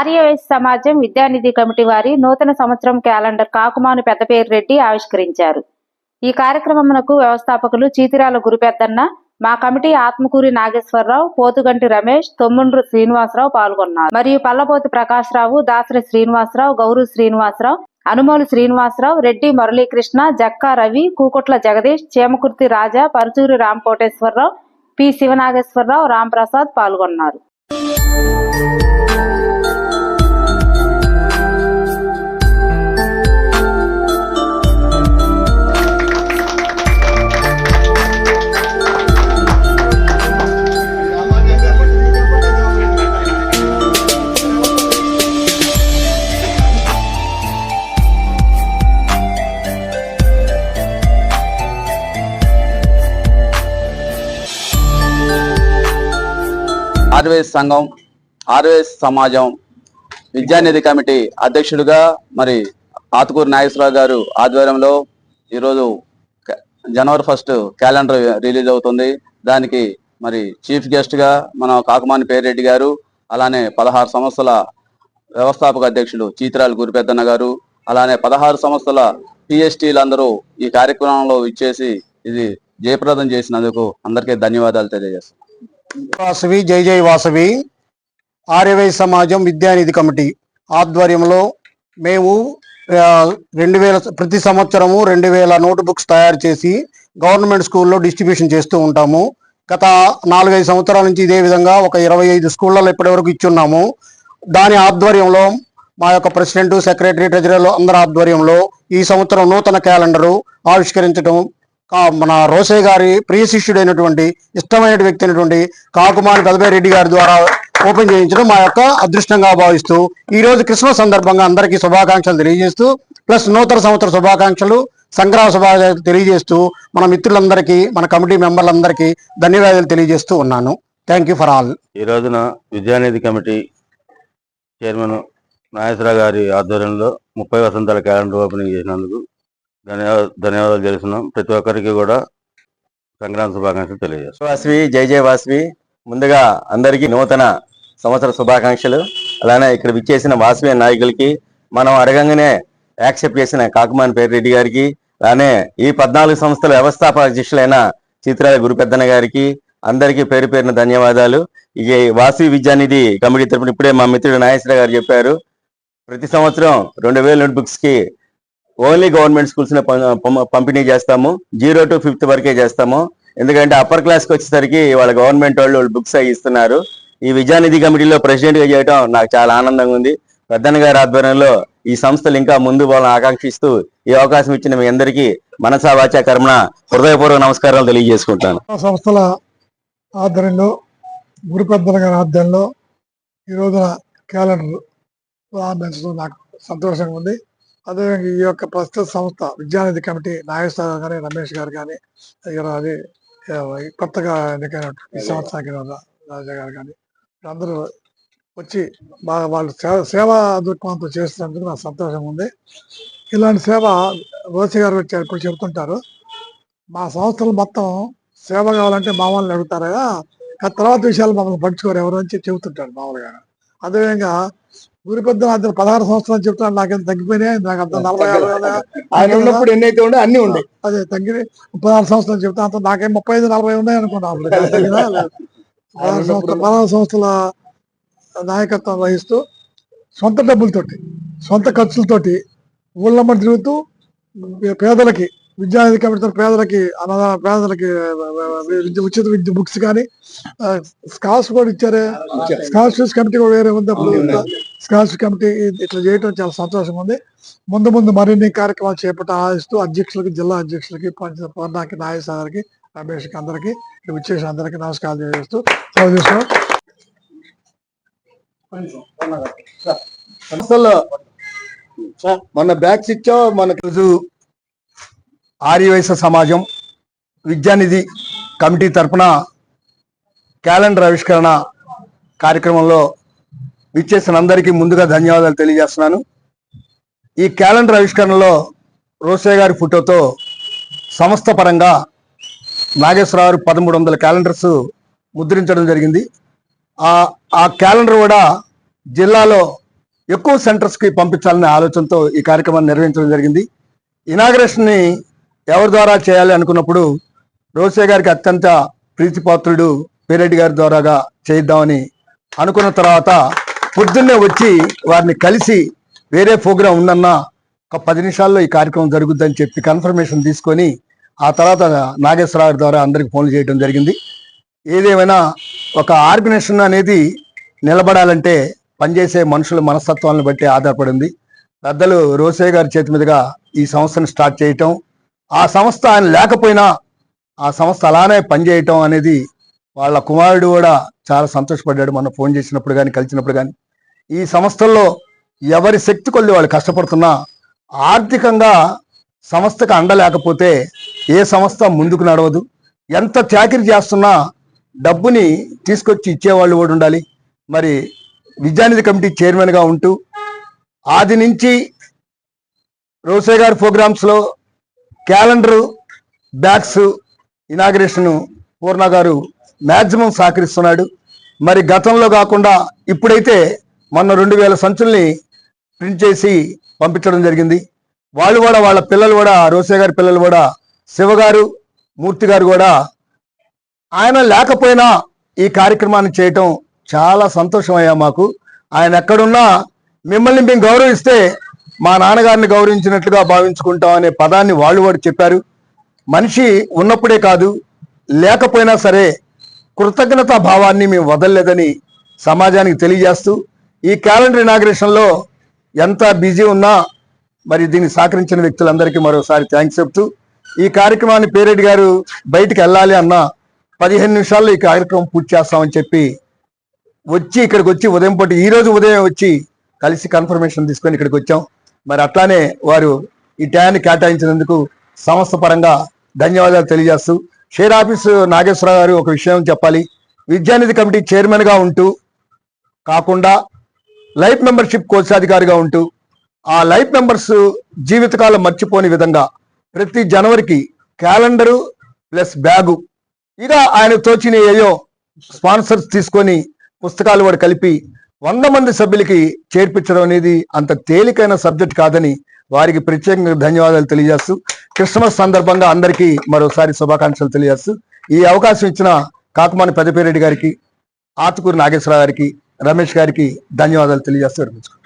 ఆర్యవైశ్య సమాజం విద్యానిధి కమిటీ వారి నూతన సంవత్సరం క్యాలెండర్ కాకుమాను పెద్దపేరు రెడ్డి ఆవిష్కరించారు. ఈ కార్యక్రమమునకు వ్యవస్థాపకులు చీతిరాల గురుపెద్దన్న మా కమిటీ ఆత్మకూరి నాగేశ్వరరావు పోతుగంటి రమేష్ తొమ్ముండ్రు శ్రీనివాసరావు పాల్గొన్నారు. మరియు పల్లపోతి ప్రకాశ్రావు దాసరి శ్రీనివాసరావు గౌరు శ్రీనివాసరావు అనుమోలు శ్రీనివాసరావు రెడ్డి మురళీకృష్ణ జక్కా రవి కూకుట్ల జగదీష్ చేమకుర్తి రాజా పరుచూరి రాంకోటేశ్వరరావు పి శివనాగేశ్వరరావు రాంప్రసాద్ పాల్గొన్నారు. ఆర్వేస్ సంఘం ఆర్వేస్ సమాజం విద్యానిధి కమిటీ అధ్యక్షుడిగా మరి ఆతుకూరు నాగేశ్వరరావు గారు ఆధ్వర్యంలో ఈరోజు జనవరి ఫస్ట్ క్యాలెండర్ రిలీజ్ అవుతుంది. దానికి మరి చీఫ్ గెస్ట్గా మన కాకుమాని పేరెడ్డి గారు అలానే పదహారు సంస్థల వ్యవస్థాపక అధ్యక్షులు చీతిరాల గురిపెద్దన్న గారు అలానే పదహారు సంస్థల పిఎస్టీలందరూ ఈ కార్యక్రమంలో ఇచ్చేసి ఇది జయప్రదం చేసినందుకు అందరికీ ధన్యవాదాలు తెలియజేస్తున్నాను వాసవి జై జై వాసవి. ఆర్యవై సమాజం విద్యానిధి కమిటీ ఆధ్వర్యంలో మేము రెండు వేల ప్రతి సంవత్సరము రెండు వేల నోట్ బుక్స్ తయారు చేసి గవర్నమెంట్ స్కూల్లో డిస్ట్రిబ్యూషన్ చేస్తూ ఉంటాము. గత నాలుగైదు సంవత్సరాల నుంచి ఇదే విధంగా ఒక ఇరవై ఐదు స్కూళ్ళలో ఇప్పటివరకు ఇచ్చున్నాము. దాని ఆధ్వర్యంలో మా యొక్క ప్రెసిడెంట్ సెక్రటరీ ట్రెజరర్లు అందరి ఆధ్వర్యంలో ఈ సంవత్సరం నూతన క్యాలెండరు ఆవిష్కరించడం మన రోసే గారి ప్రియ శిష్యుడైనటువంటి ఇష్టమైన వ్యక్తి అయినటువంటి కాకుమారి పెదబాయి రెడ్డి గారి ద్వారా ఓపెన్ చేయించడం మా యొక్క అదృష్టంగా భావిస్తూ ఈ రోజు క్రిస్మస్ సందర్భంగా అందరికీ శుభాకాంక్షలు తెలియజేస్తూ ప్లస్ నూతన సంవత్సర శుభాకాంక్షలు సంక్రాంతి శుభాకాంక్షలు తెలియజేస్తూ మన మిత్రులందరికీ మన కమిటీ మెంబర్లందరికీ ధన్యవాదాలు తెలియజేస్తూ ఉన్నాను. థ్యాంక్ యూ ఫర్ ఆల్ ఈ రోజున విద్యానిధి కమిటీ చైర్మన్ నాగేశ్వరరావు గారి ఆధ్వర్యంలో ముప్పై వసంతాల క్యాలెండర్ ఓపెనింగ్ చేసినందుకు ధన్యవాదాలు ధన్యవాదాలు తెలుస్తున్నాం ప్రతి ఒక్కరికి కూడా సంక్రాంతి శుభాకాంక్షలు తెలియజేస్తాం వాసవి జై జయ వాసవి. ముందుగా అందరికీ నూతన సంవత్సర శుభాకాంక్షలు. అలానే ఇక్కడ విచ్చేసిన వాసవి నాయకులకి మనం అడగంగానే యాక్సెప్ట్ చేసిన కాకుమాన్ పేరెడ్డి గారికి అలానే ఈ పద్నాలుగు సంస్థల వ్యవస్థాపక అధ్యక్షులైన చిత్రాల గురుపెద్దన గారికి అందరికీ పేరు పేరున ధన్యవాదాలు. ఇక వాసవి విద్యానిధి కమిటీ తరపున ఇప్పుడే మా మిత్రుడు నాగేశ్వర గారు చెప్పారు. ప్రతి సంవత్సరం రెండు వేల నోట్ బుక్స్కి ఓన్లీ గవర్నమెంట్ స్కూల్స్ పంపిణీ చేస్తాము. జీరో టు ఫిఫ్త్ వరకే చేస్తాము. ఎందుకంటే అప్పర్ క్లాస్కి వచ్చేసరికి వాళ్ళ గవర్నమెంట్ వాళ్ళు బుక్స్ అవి ఇస్తున్నారు. ఈ విద్యానిధి కమిటీలో ప్రెసిడెంట్గా చేయడం నాకు చాలా ఆనందంగా ఉంది. పెద్దన్న గారి ఆధ్వర్యంలో ఈ సంస్థలు ఇంకా ముందు పోవాలని ఆకాంక్షిస్తూ ఈ అవకాశం ఇచ్చిన మీ అందరికీ మనసా వాచా కర్మణ హృదయపూర్వక నమస్కారాలు తెలియజేసుకుంటాను సంస్థల ఆధ్వర్యంలో గురు పెద్దల గారి ఆధ్వర్యంలో ఈ రోజున క్యాలెండర్ ప్రారంభించడం నాకు సంతోషంగా ఉంది. అదేవిధంగా ఈ యొక్క ప్రస్తుత సంస్థ విద్యానిధి కమిటీ నాగేశ్వర కానీ రమేష్ గారు కానీ అది కొత్తగా ఎన్నికైన ఈ సంవత్సరానికి రాజా గారు కానీ అందరూ వచ్చి బాగా వాళ్ళు సేవ సేవా దృక్పథంతో చేస్తున్నందుకు నాకు సంతోషంగా ఉంది. ఇలాంటి సేవ రోసి గారు వచ్చారు ఇప్పుడు చెబుతుంటారు. మా సంస్థలు మొత్తం సేవ కావాలంటే మా వాళ్ళని అడుగుతారా ఆ తర్వాత విషయాలు మమ్మల్ని పట్టించుకోరు ఎవరు అని చెప్పి చెబుతుంటారు మామూలుగా అదేవిధంగా గురి పెద్ద పదహారు సంవత్సరాలు చెప్తాను నాకేం తగ్గిపోయినాయి నాకు అంత నలభై. ఆయన ఉన్నప్పుడు ఎన్నైతే ఉండే అన్ని ఉండే. అదే తగ్గి పదహారు సంవత్సరాలు చెప్తా అంత నాకేం ముప్పై ఐదు నలభై ఉన్నాయి అనుకున్నాను. పదహారు సంవత్సరాల పదహారు సంవత్సరాల నాయకత్వం వహిస్తూ సొంత డబ్బులతోటి సొంత ఖర్చులతోటి ఊళ్ళమ్మ తిరుగుతూ పేదలకి విద్యానిధి కమిటీ పేదలకి అనాథ పేదలకి ఉచిత విద్య బుక్స్ కానీ స్కాలర్స్ కూడా ఇచ్చారే. స్కాలర్షిప్స్ కమిటీ కూడా వేరే ఉంది అప్పుడు. స్కాలర్షిప్ కమిటీ ఇట్లా చేయడం చాలా సంతోషంగా ఉంది. ముందు ముందు మరిన్ని కార్యక్రమాలు చేపట్ట ఆశిస్తూ అధ్యక్షులకి జిల్లా అధ్యక్షులకి పంచ పర్ణాకి నాగేశ్వరకి రమేష్కి అందరికి విచ్చేసిన అందరికి నమస్కారాలు తెలియజేస్తూ సెలవు తీసుకున్నాం. సంస్థల్లో మన బ్యాగ్స్ ఇచ్చావు మనకు ఆర్యవైశ్య సమాజం విద్యానిధి కమిటీ తరపున క్యాలెండర్ ఆవిష్కరణ కార్యక్రమంలో విచ్చేసిన అందరికీ ముందుగా ధన్యవాదాలు తెలియజేస్తున్నాను. ఈ క్యాలెండర్ ఆవిష్కరణలో రోసే గారి ఫోటోతో సంస్థ పరంగా నాగేశ్వరరావు పదమూడు వందల క్యాలెండర్స్ ముద్రించడం జరిగింది. ఆ ఆ క్యాలెండర్ కూడా జిల్లాలో ఎక్కువ సెంటర్స్కి పంపించాలనే ఆలోచనతో ఈ కార్యక్రమాన్ని నిర్వహించడం జరిగింది. ఇనాగ్రేషన్ని ఎవరి ద్వారా చేయాలి అనుకున్నప్పుడు రోసే గారికి అత్యంత ప్రీతిపాత్రుడు పేరెడ్డి గారి ద్వారాగా చేద్దామని అనుకున్న తర్వాత పొద్దున్నే వచ్చి వారిని కలిసి వేరే ప్రోగ్రాం ఉందన్నా ఒక పది నిమిషాల్లో ఈ కార్యక్రమం జరుగుద్దని చెప్పి కన్ఫర్మేషన్ తీసుకొని ఆ తర్వాత నాగేశ్వరరావు ద్వారా అందరికి ఫోన్లు చేయడం జరిగింది. ఏదేమైనా ఒక ఆర్గనైజేషన్ అనేది నిలబడాలంటే పనిచేసే మనుషుల మనస్తత్వాలను బట్టి ఆధారపడింది. పెద్దలు రోసే గారి చేతి మీదుగా ఈ సంస్థను స్టార్ట్ చేయటం ఆ సంస్థ ఆయన లేకపోయినా ఆ సంస్థ అలానే పనిచేయటం అనేది వాళ్ళ కుమారుడు కూడా చాలా సంతోషపడ్డాడు. మొన్న ఫోన్ చేసినప్పుడు కానీ కలిసినప్పుడు కానీ ఈ సంస్థల్లో ఎవరి శక్తి కొద్ది వాళ్ళు కష్టపడుతున్నా ఆర్థికంగా సంస్థకు అండలేకపోతే ఏ సంస్థ ముందుకు నడవదు. ఎంత చాకరీ చేస్తున్నా డబ్బుని తీసుకొచ్చి ఇచ్చేవాళ్ళు కూడా ఉండాలి. మరి విద్యానిధి కమిటీ చైర్మన్గా ఉంటూ ఆది నుంచి రోసే గారి ప్రోగ్రామ్స్లో క్యాలెండర్ బ్యాగ్స్ ఇనాగ్రేషన్ పూర్ణ గారు మ్యాక్సిమం సహకరిస్తున్నాడు. మరి గతంలో కాకుండా ఇప్పుడైతే మొన్న రెండు వేల సంచుల్ని ప్రింట్ చేసి పంపించడం జరిగింది. వాళ్ళు కూడా వాళ్ళ పిల్లలు కూడా రోసే గారి పిల్లలు కూడా శివ గారు మూర్తి గారు కూడా ఆయన లేకపోయినా ఈ కార్యక్రమాన్ని చేయటం చాలా సంతోషమయ్యా మాకు. ఆయన ఎక్కడున్నా మిమ్మల్ని మేము గౌరవిస్తే మా నాన్నగారిని గౌరవించినట్లుగా భావించుకుంటాం అనే పదాన్ని వాళ్ళు వాడు చెప్పారు. మనిషి ఉన్నప్పుడే కాదు లేకపోయినా సరే కృతజ్ఞతా భావాన్ని మేము వదలలేదని సమాజానికి తెలియజేస్తూ ఈ క్యాలెండర్ ఇనాగ్రేషన్లో ఎంత బిజీ ఉన్నా మరి దీన్ని సహకరించిన వ్యక్తులందరికీ మరోసారి థ్యాంక్స్ చెప్తూ ఈ కార్యక్రమాన్ని పేరెడ్డి గారు బయటికి వెళ్ళాలి అన్న పదిహేను నిమిషాల్లో ఈ కార్యక్రమం పూర్తి చేస్తామని చెప్పి వచ్చి ఇక్కడికి వచ్చి ఉదయం పూట ఈ రోజు ఉదయం వచ్చి కలిసి కన్ఫర్మేషన్ తీసుకొని ఇక్కడికి వచ్చాం. మరి అట్లానే వారు ఈ టయాన్ని కేటాయించినందుకు సంస్థ పరంగా ధన్యవాదాలు తెలియజేస్తూ షేర్ ఆఫీస్ నాగేశ్వరరావు గారు ఒక విషయం చెప్పాలి. విద్యానిధి కమిటీ చైర్మన్గా ఉంటూ కాకుండా లైఫ్ మెంబర్షిప్ కోశాధికారిగా ఉంటూ ఆ లైఫ్ మెంబర్స్ జీవితకాలం మర్చిపోని విధంగా ప్రతి జనవరికి క్యాలెండరు ప్లస్ బ్యాగు ఇక ఆయన తోచిన ఏయో స్పాన్సర్స్ తీసుకొని పుస్తకాలు వాడు కలిపి వంద మంది సభ్యులకి చేర్పించడం అనేది అంత తేలికైన సబ్జెక్ట్ కాదని వారికి ప్రత్యేకంగా ధన్యవాదాలు తెలియజేస్తూ క్రిస్మస్ సందర్భంగా అందరికీ మరోసారి శుభాకాంక్షలు తెలియజేస్తూ ఈ అవకాశం ఇచ్చిన కాకుమాని పెద్దపేరెడ్డి గారికి ఆతుకూరు నాగేశ్వరరావు గారికి రమేష్ గారికి ధన్యవాదాలు తెలియజేస్తూ విరమించుకున్నాను